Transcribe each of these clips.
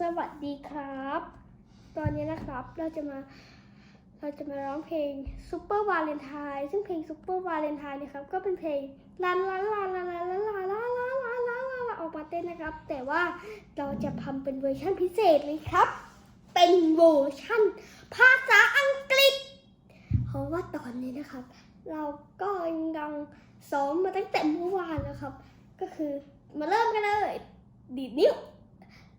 สวัสดีครับ ตอนนี้นะครับ เราจะมา เราจะมาร้องเพลง Super Valentine ซึ่งเพลง Super Valentine นะครับ ก็เป็นเพลงลาลาลาลาลาลาลาลาลาลาลาลาลาออกมาเต้นนะครับ แต่ว่าเราจะทำเป็นเวอร์ชั่นพิเศษเลยครับ เป็นเวอร์ชั่น ภาษาอังกฤษ เพราะว่าตอนนี้นะครับ เราก็ยังซ้อมมาตั้งแต่เมื่อวานแล้วครับ ก็คือมาเริ่มกันเลยดีดนิ้ว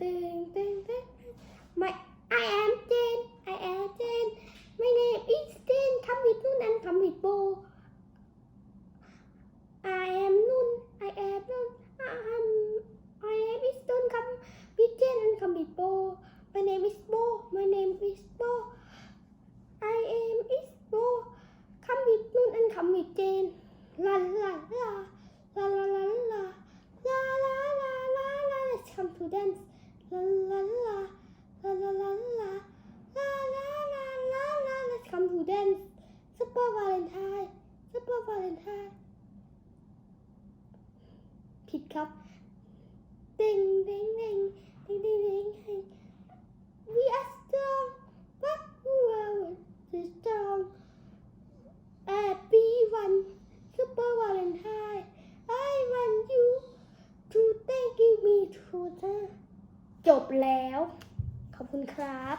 ตึงตึงตึง My I am t a n I am t a n e My name is t a n e Come with Noon and come with Bo I am Noon I am Noon I am I am is t o o n Come with Jane and come with Bo My name is Bo My name is Bo I am is Bo Come with Noon and come with Jane La la la la la la la la la la la la Let's come to dance come to dance Super Valentine Super Valentine ผิดครับเด้งเด้งเด้งเด้งเด้งจบแล้ว ขอบคุณครับ